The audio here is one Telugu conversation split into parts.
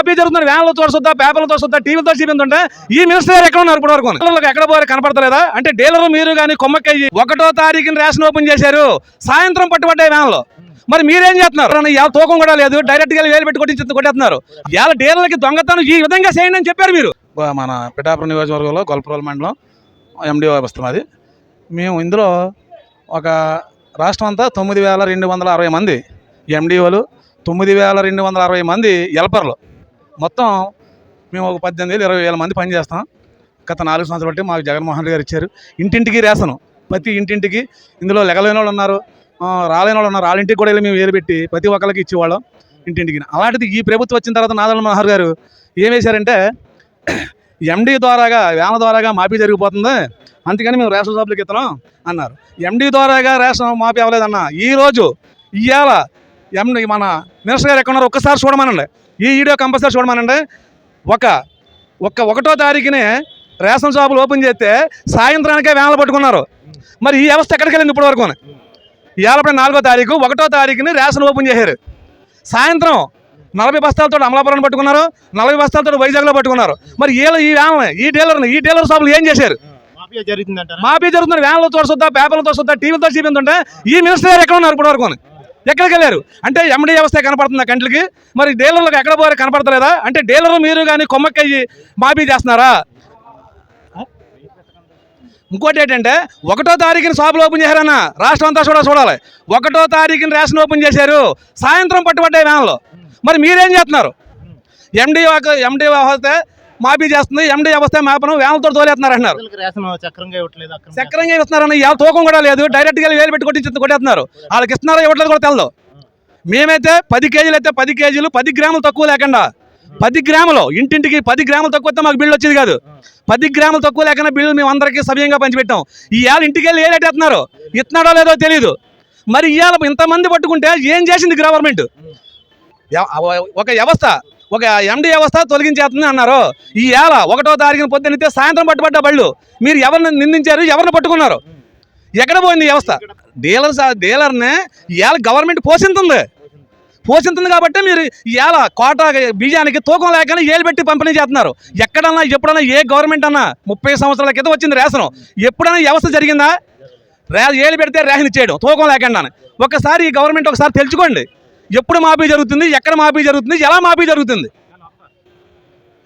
కాపీ జరుగుతున్న వ్యాన్లో చూద్దా పేపర్లతో చూద్దా టీవీలతో చూపించుంటే ఈ మినిస్టర్ గారు ఎక్కడ ఉన్నారు ఇప్పుడు వరకు డీలర్లకు ఎక్కడ పోయారు? కనపడతలేదా? అంటే డీలర్ మీరు కానీ కొమ్మక్కయ్యి ఒకటో తారీఖున రేషన్ ఓపెన్ చేశారు. సాయంత్రం పట్టుబడ్డాయి వ్యాన్లో. మరి మీరేం చేస్తున్నారు? ఇవాళ తూకం కూడా లేదు. డైరెక్ట్గా వేలు పెట్టి కొట్టి కొట్టేస్తున్నారు. ఇవాళ డీలర్లకి దొంగతనం ఈ విధంగా చేయండి అని చెప్పారు మీరు. మన పిఠాపురం నియోజకవర్గంలో గొల్పరోల్ మండలం ఎండిఓ వస్తున్నది మేము ఇందులో ఒక రాష్ట్రం అంతా తొమ్మిది వేల రెండు వందల అరవై మంది ఎండిఓలు తొమ్మిది వేల రెండు వందల అరవై మంది ఎల్పర్లు మొత్తం మేము ఒక పద్దెనిమిది వేలు ఇరవై వేల మంది పనిచేస్తాం గత నాలుగు సంవత్సరాలు బట్టి మాకు జగన్మోహన్ రెడ్డి గారు ఇచ్చారు. ఇంటింటికి రేసను ప్రతి ఇంటింటికి ఇందులో లెగలేని వాళ్ళు ఉన్నారు రాలేని వాళ్ళు ఉన్నారు వాళ్ళ ఇంటికి కూడా వెళ్ళి మేము వేలు పెట్టి ప్రతి ఒక్కరికి ఇచ్చేవాళ్ళం ఇంటింటికి. అలాంటిది ఈ ప్రభుత్వం వచ్చిన తర్వాత నాదల మనోహర్ గారు ఏం వేశారంటే ఎండీ ద్వారాగా వ్యాన ద్వారాగా మాఫీ జరిగిపోతుంది అందుకని మేము రేషన్ షాపులకు ఇస్తున్నాం అన్నారు. ఎండీ ద్వారాగా రేషన్ మాఫీ అవ్వలేదన్న ఈరోజు ఇవాళ ఎండి మన మినిస్టర్ గారు ఎక్కడ ఉన్నారు ఒక్కసారి చూడమనండి. ఈ వీడియో కంపల్సరీ చూడమనండి. ఒక ఒక్క ఒకటో తారీఖునే రేషన్ షాపులు ఓపెన్ చేస్తే సాయంత్రానికే వ్యాన్లు పట్టుకున్నారు. మరి ఈ వ్యవస్థ ఎక్కడికి వెళ్ళింది ఇప్పటి వరకు? ఇవాళ నాలుగో తారీఖు ఒకటో తారీఖుని రేషన్ ఓపెన్ చేశారు. సాయంత్రం నలభై బస్తాలతో అమలాపురం పట్టుకున్నారు నలభై బస్తాలతో వైజాగ్లో పట్టుకున్నారు. మరి వీళ్ళ ఈ వ్యాన్లు ఈ డీలర్ని ఈ డీలర్ షాపులు ఏం చేశారు? మాఫీ జరుగుతున్న వ్యాన్లతో చూద్దా పేపర్లతో చూద్దా టీవీలతో చూపించుంటే ఈ మినిస్టర్ గారు ఎక్కడ ఉన్నారు ఇప్పటి వరకు? ఎక్కడికి వెళ్ళారు? అంటే ఎండి వ్యవస్థ కనపడుతుంది కంట్లకి మరి డీలర్లకు ఎక్కడ పోయారు? కనపడతలేదా? అంటే డీలర్లు మీరు కానీ కొమ్మక్కయ్యి మాఫీ చేస్తున్నారా? ఇంకోటి ఏంటంటే ఒకటో తారీఖున షాపులు ఓపెన్ చేశారన్న రాష్ట్రం అంతా కూడా చూడాలి. ఒకటో తారీఖున రేషన్ ఓపెన్ చేశారు సాయంత్రం పట్టుబడ్డాయి వ్యాన్లో. మరి మీరేం చేస్తున్నారు? ఎండి ఎండి వ్యవస్థ మాఫీ చేస్తుంది ఎండి వ్యవస్థ మాపనం వ్యాన్లతో తోలేస్తున్నారు అంటున్నారు. చక్రంగా. చక్రంగా ఇస్తున్నారన్న ఇవాళ తూకం కూడా లేదు డైరెక్ట్గా వేలు పెట్టి కొట్టి కొట్టేస్తున్నారు. వాళ్ళకి ఇస్తున్నారో ఇవ్వట్లేదు కూడా తెలదు. మేమైతే పది కేజీలు అయితే పది కేజీలు పది గ్రాములు తక్కువ లేకుండా పది గ్రాములు ఇంటింటికి పది గ్రాములు తక్కువ వస్తే మాకు బిల్లు వచ్చేది కాదు. పది గ్రాములు తక్కువ లేకుండా బిల్లు మేము అందరికీ సవ్యంగా పంచిపెట్టాం. ఇవాళ ఇంటికి వెళ్ళి ఏలేటేస్తున్నారు ఇస్తున్నాడో లేదో తెలియదు మరి ఇవాళ ఇంతమంది పట్టుకుంటే ఏం చేసింది గవర్నమెంట్ ఒక వ్యవస్థ. ఒక ఎండి వ్యవస్థ తొలగించేస్తుంది అన్నారు. ఈ ఏళ ఒకటో తారీఖున పొద్దునైతే సాయంత్రం పట్టుబడ్డ బళ్ళు. మీరు ఎవరిని నిందించారు? ఎవరిని పట్టుకున్నారు? ఎక్కడ పోయింది ఈ వ్యవస్థ? డీలర్ డీలర్నే ఇవాళ గవర్నమెంట్ పోషిస్తుంది పోషిస్తుంది కాబట్టి మీరు ఇవాళ కోట బియ్యానికి తూకం లేకనే ఏలు పెట్టి పంపిణీ చేస్తున్నారు. ఎక్కడన్నా ఎప్పుడన్నా ఏ గవర్నమెంట్ అన్నా ముప్పై సంవత్సరాల క్రితం వచ్చింది రేషన్. ఎప్పుడన్నా ఈ వ్యవస్థ జరిగిందా? రే ఏలు పెడితే రేషన్ ఇచ్చేయడం తూకం లేకుండా ఒకసారి ఈ గవర్నమెంట్ ఒకసారి తెలుసుకోండి. ఎప్పుడు మాఫీ జరుగుతుంది ఎక్కడ మాఫీ జరుగుతుంది ఎలా మాఫీ జరుగుతుంది?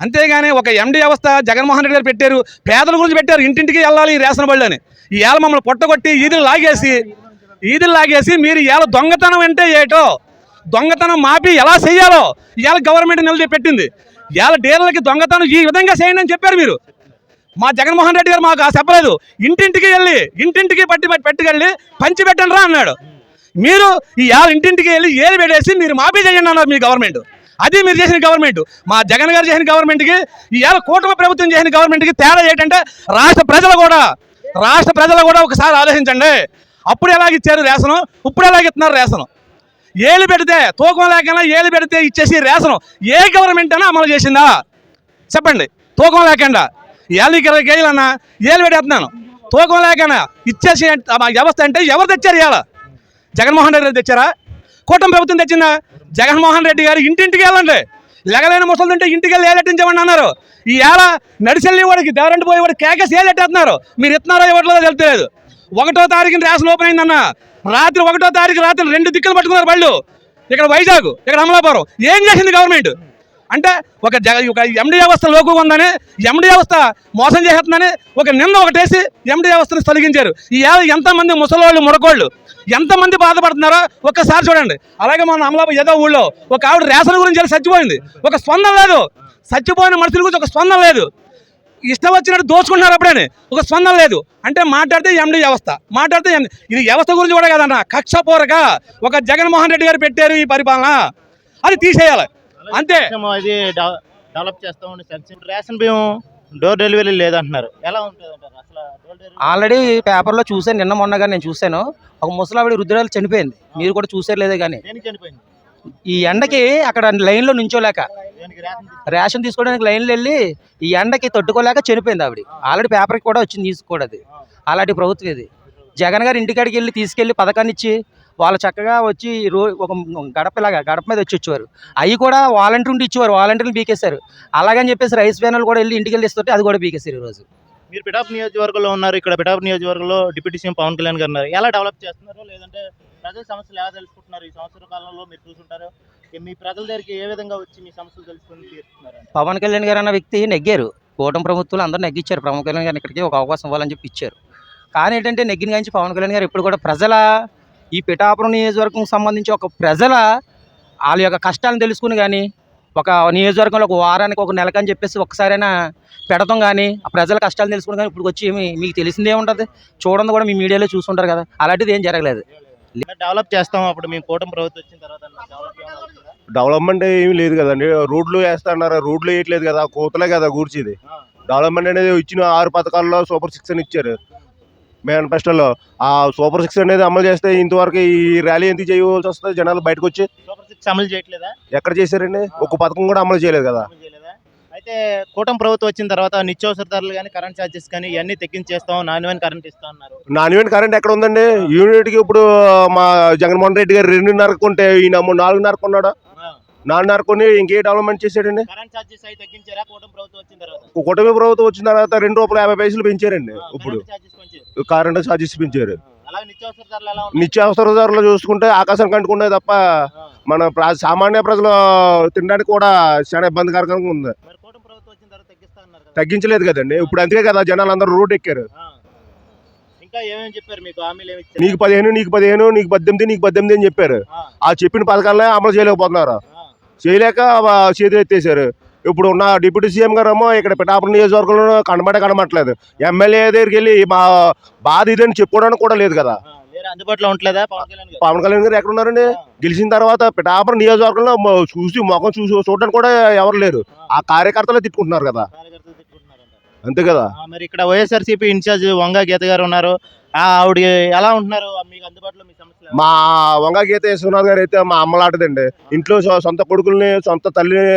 అంతేగాని ఒక ఎండి వ్యవస్థ జగన్మోహన్ రెడ్డి గారు పెట్టారు పేదల గురించి పెట్టారు ఇంటింటికి వెళ్ళాలి ఈ రేషన్ బళ్ళు అని ఈ ఏళ్ళ మమ్మల్ని పొట్టగొట్టి ఈదులు లాగేసి ఈదులు లాగేసి మీరు ఇవాళ దొంగతనం అంటే ఏటో? దొంగతనం మాఫీ ఎలా చేయాలో ఇవాళ గవర్నమెంట్ నిలదీ పెట్టింది. ఇవాళ డీలర్లకి దొంగతనం ఈ విధంగా చేయండి అని చెప్పారు మీరు. మా జగన్మోహన్ రెడ్డి గారు మాకు చెప్పలేదు. ఇంటింటికి వెళ్ళి ఇంటింటికి పట్టి పట్టి పెట్టుకెళ్ళి పంచి పెట్టండి రా అన్నాడు. మీరు ఈ యాభై ఇంటింటికి వెళ్ళి ఏలు పెట్టేసి మీరు మాఫీ చేయండి అన్నారు మీ గవర్నమెంట్. అది మీరు చేసిన గవర్నమెంట్. మా జగన్ గారు చేసిన గవర్నమెంట్కి ఈ ఏళ్ళ కూటమి ప్రభుత్వం చేసిన గవర్నమెంట్కి తేడా ఏంటంటే రాష్ట్ర ప్రజలు కూడా రాష్ట్ర ప్రజలు కూడా ఒకసారి ఆలోచించండి. అప్పుడు ఎలాగ ఇచ్చారు రేసను ఇప్పుడు ఎలాగ ఇస్తున్నారు రేసను ఏలు పెడితే తూకం లేకనా ఏలు పెడితే ఇచ్చేసి రేసను ఏ గవర్నమెంట్ అయినా అమలు చేసిందా? చెప్పండి. తూకం లేకుండా. ఏళ్ళు ఇరవై కేజీలు అన్నా ఏలు పెట్టేస్తున్నాను. తూకం లేకనా ఇచ్చేసి ఆ వ్యవస్థ అంటే ఎవరు తెచ్చారు ఇవాళ? జగన్మోహన్ రెడ్డి గారు తెచ్చారా? కూటమి ప్రభుత్వం తెచ్చిందా? జగన్మోహన్ రెడ్డి గారు ఇంటింటికి వెళ్ళండి. లెగలేని ముసలు ఉంటే ఇంటికి వెళ్ళి ఏలెట్టించమని అన్నారు. ఈ ఏళ నడిచెళ్ళి వాడికి దేవరంటి పోయి వాడికి కేకేసి ఏలెట్టేస్తున్నారు. మీరు ఇస్తున్నారో ఇవ్వట్లేదో తెలుస్తలేదు ఒకటో తారీఖున రేషన్ ఓపెన్ అయిందన్న రాత్రి ఒకటో తారీఖు రాత్రి రెండు దిక్కులు పట్టుకున్నారు బళ్ళు. ఇక్కడ వైజాగ్ ఇక్కడ అమలాపురం. ఏం చేసింది గవర్నమెంట్ అంటే ఒక జగ ఒక ఎండి వ్యవస్థ లోకు ఉందని ఎండి వ్యవస్థ మోసం చేస్తుందని ఒక నిన్న ఒకటేసి ఎండి వ్యవస్థను తొలగించారు. ఈ ఏళ్ళ ఎంతమంది ముసలోళ్ళు మురకోళ్ళు ఎంతమంది బాధపడుతున్నారో ఒక్కసారి చూడండి. అలాగే మన అమలాప ఏదో ఊళ్ళో ఒక ఆవిడ రేషన్ గురించి వెళ్ళి చచ్చిపోయింది. ఒక స్పందన లేదు. చచ్చిపోయిన మనుషుల గురించి ఒక స్పందన లేదు. ఇష్టం వచ్చినట్టు దోచుకుంటున్నారు అప్పుడే ఒక స్పందన లేదు. అంటే మాట్లాడితే ఎండి వ్యవస్థ. మాట్లాడితే ఇది వ్యవస్థ గురించి కూడా కదన్న. కక్షపూరక ఒక జగన్మోహన్ రెడ్డి గారు పెట్టారు ఈ పరిపాలన. అది తీసేయాలి. అంతే. అది డెవ- డెవలప్ చేస్తా ఉండే సెక్షన్ రేషన్ బియ్యం డోర్ డెలివరీ లేదంటున్నారు. ఎలా ఉంటుంది ఆల్రెడీ పేపర్లో చూశాను నిన్న మొన్నగా నేను చూశాను. ఒక ముసలావిడ వృద్ధురాలు చనిపోయింది. మీరు కూడా చూసారు లేదా కానీ ఈ ఎండకి అక్కడ లైన్లో నుంచోలేక రేషన్ తీసుకు- రేషన్ తీసుకోవడానికి లైన్లో వెళ్ళి ఈ ఎండకి తట్టుకోలేక చనిపోయింది ఆవిడ. ఆల్రెడీ పేపర్కి కూడా వచ్చింది తీసుకోవడం అది. అలాంటి ప్రభుత్వం ఇది. జగన్ గారు ఇంటికాడికి వెళ్ళి తీసుకెళ్ళి పథకాన్ని ఇచ్చి వాళ్ళు చక్కగా వచ్చి రో ఒక గడపలాగా గడప మీద వచ్చి వచ్చేవారు. అవి కూడా వాలంటీర్ ఉండి ఇచ్చేవారు. వాలంటీర్లు బీకేశారు అలాగని చెప్పేసి రైస్ బ్యానర్లు కూడా వెళ్ళి ఇంటికి వెళ్ళి ఇస్తుంటే అది కూడా బీకేశారు ఈరోజు. మీరు పిఠాపు నియోజకవర్గంలో ఉన్నారు. ఇక్కడ పిఠాపు నియోజకవర్గంలో డిప్యూటీ సీఎం పవన్ కళ్యాణ్ గారు ఉన్నారు. ఎలా డెవలప్ చేస్తున్నారు? లేదంటే ప్రజల సమస్యలు ఎలా తెలుసుకుంటున్నారు? ఈ సంవత్సర కాలంలో మీరు చూసుంటారు. మీ ప్రజల దగ్గరికి ఏ విధంగా వచ్చి మీ సమస్యలు తెలుసుకుని తీరుతున్నారు పవన్ కళ్యాణ్ గారు అన్న వ్యక్తి నెగ్గారు. కూటమి ప్రభుత్వాలు అందరూ నెగ్గించారు పవన్ కళ్యాణ్ గారిని ఇక్కడికి ఒక అవకాశం ఇవ్వాలని చెప్పి ఇచ్చారు. కానీ ఏంటంటే నెగ్గిన కానీ పవన్ కళ్యాణ్ గారు ఇప్పుడు కూడా ప్రజల ఈ పిఠాపురం నియోజకవర్గం సంబంధించి ఒక ప్రజల వాళ్ళ యొక్క కష్టాలను తెలుసుకుని కానీ ఒక నియోజకవర్గంలో ఒక వారానికి ఒక నెలకని చెప్పేసి ఒక్కసారైనా పెడతాం కానీ ఆ ప్రజల కష్టాలు తెలుసుకుని కానీ ఇప్పుడు వచ్చి ఏమి మీకు తెలిసిందే ఉంటుంది. చూడండి కూడా మీ మీడియాలో చూసుంటారు కదా. అలాంటిది ఏం జరగలేదు. డెవలప్ చేస్తాం అప్పుడు మేము కూటమి ప్రభుత్వం వచ్చిన తర్వాత? డెవలప్మెంట్ ఏమీ లేదు కదండి. రోడ్లు వేస్తున్నారు. రోడ్లు వేయట్లేదు కదా. కోతలే కదా కూర్చేది డెవలప్మెంట్ అనేది ఇచ్చిన ఆరు పథకాల్లో సూపర్ సిక్స్ అని ఇచ్చారు. మేనిఫెస్టోలో. ఆ సూపర్ సిక్స్ అనేది అమలు చేస్తే ఇంతవరకు ఈ ర్యాలీ ఎందుకు చేయవలసి వస్తుంది? జనాలు బయటకు వచ్చి సూపర్ సిక్స్ అమలు చేయట్లేదా? ఎక్కడ చేశారండి? ఒక పథకం కూడా అమలు చేయలేదు కదా. అయితే కూటమి ప్రభుత్వం వచ్చిన తర్వాత నిత్యావసర ధరలు కానీ కరెంట్ ఛార్జెస్ కానీ ఇవన్నీ తగ్గించేస్తాం నాణ్యమైన కరెంట్ ఇస్తాం అన్నారు నాన్ కరెంట్ ఎక్కడ ఉందండి? యూనిట్కి ఇప్పుడు మా జగన్మోహన్ రెడ్డి గారు రెండున్నర కొంటే ఈయన నాలుగున్నర కొన్నాడు? నాలుగున్నర కొని ఇంకే డెవలప్మెంట్ చేశాడండి? కూటమి ప్రభుత్వం వచ్చిన తర్వాత? రెండు రూపాయల యాభై పైసలు పెంచారండి ఇప్పుడు. కరెంట్ ఛార్జెస్ పెంచారు నిత్యావసర ధరలు చూసుకుంటే ఆకాశం కంటుకునే తప్ప మన సామాన్య ప్రజలు తినడానికి కూడా చాలా ఇబ్బందికరంగా ఉంది. తగ్గించలేదు కదండి. ఇప్పుడు అంతే కదా జనాలు అందరూ రోడ్డు ఎక్కారు నీకు పదిహేను నీకు పదిహేను నీకు పద్దెనిమిది నీకు పద్దెనిమిది అని చెప్పారు. ఆ, చెప్పిన పథకాలనే అమలు చేయలేకపోతున్నారు. చేయలేక చేతులు ఎత్తేసారు ఇప్పుడు ఉన్న డిప్యూటీ సీఎం గారు ఏమో ఇక్కడ పిఠాపురం నియోజకవర్గంలో కనబడే కనబడట్లేదు. ఎమ్మెల్యే దగ్గరికి వెళ్ళి మా బాధ ఇదని చెప్పుకోవడానికి కూడా లేదు కదా. అందుబాటులో ఉండలేదా? పవన్ కళ్యాణ్ గారు? ఎక్కడ ఉన్నారండి గెలిచిన తర్వాత పిఠాపురం నియోజకవర్గంలో చూసి ముఖం చూసి చూడడానికి కూడా ఎవరు లేరు. ఆ. కార్యకర్తలే తిట్టుకుంటున్నారు కదా. అంతే కదా? మరి ఇక్కడ వైఎస్ఆర్సీపీ ఇన్ఛార్జ్ వంగ గీత గారు ఉన్నారు. ఆవిడ ఎలా ఉంటున్నారు? మీకు అందుబాటులో మీ సమస్యలు మా వంగ గీత యశ్వనాథ్ గారు అయితే మా అమ్మలాంటిదండి. ఇంట్లో సొంత కొడుకుల్ని సొంత తల్లిని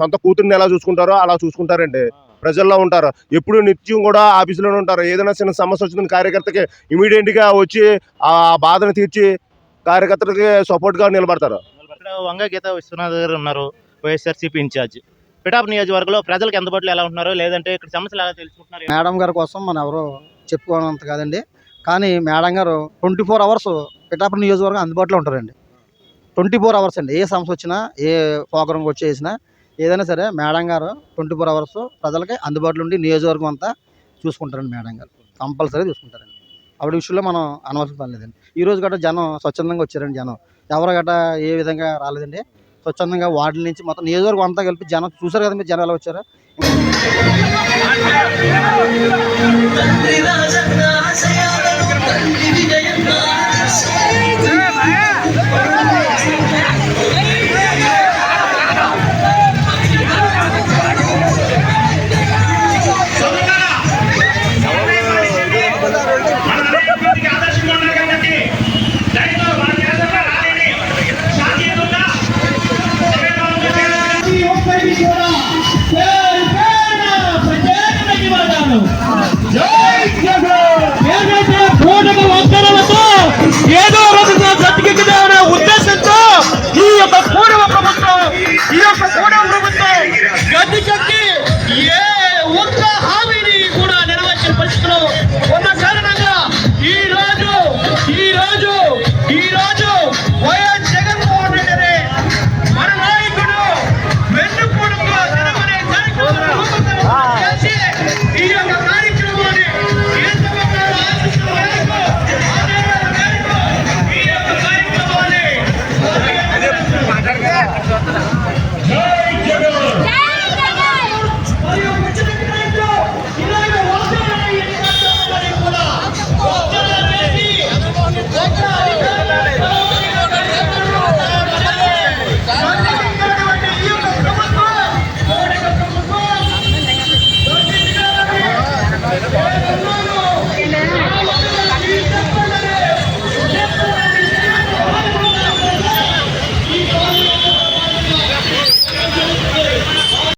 సొంత కూతుర్ని ఎలా చూసుకుంటారో అలా చూసుకుంటారండి. ప్రజల్లో ఉంటారు. ఎప్పుడు నిత్యం కూడా ఆఫీసులోనే ఉంటారు. ఏదైనా చిన్న సమస్య వచ్చిన కార్యకర్తకి ఇమీడియట్గా వచ్చి ఆ బాధను తీర్చి కార్యకర్తలకి సపోర్ట్గా నిలబడతారు వంగ గీత విశ్వనాథ్ గారు ఉన్నారు వైఎస్ఆర్సీపీ ఇన్ఛార్జ్. పిఠాపు నియోజకవర్గంలో ప్రజలకు అందుబాటులో ఎలా ఉంటున్నారు లేదంటే ఇక్కడ సమస్యలు ఎలా తెలుసుకుంటున్నారు? మేడం గారి కోసం మనం ఎవరు చెప్పుకోనంత కాదండి. కానీ మేడం గారు ట్వంటీ ఫోర్ అవర్స్ పిఠాపురం నియోజకవర్గం అందుబాటులో ఉంటారండి. ట్వంటీ ఫోర్ అవర్స్ అండి. ఏ సమస్య వచ్చినా ఏ ప్రోగ్రామ్కి వచ్చేసినా ఏదైనా సరే మేడం గారు ట్వంటీ ఫోర్ అవర్స్ ప్రజలకి అందుబాటులో ఉండి నియోజకవర్గం అంతా చూసుకుంటారండి మేడం గారు. కంపల్సరీ చూసుకుంటారండి. ఆవిడ విషయంలో మనం అనవసరం పని లేదండి ఈ రోజు గట్రా జనం స్వచ్ఛందంగా వచ్చారండి జనం. ఎవరు గట్రా ఏ విధంగా రాలేదండి. స్వచ్ఛందంగా వార్డుల నుంచి మొత్తం నియోజకవర్గం అంతా కలిపి జనం చూసారు కదా మీరు? జనం ఎలా వచ్చారు?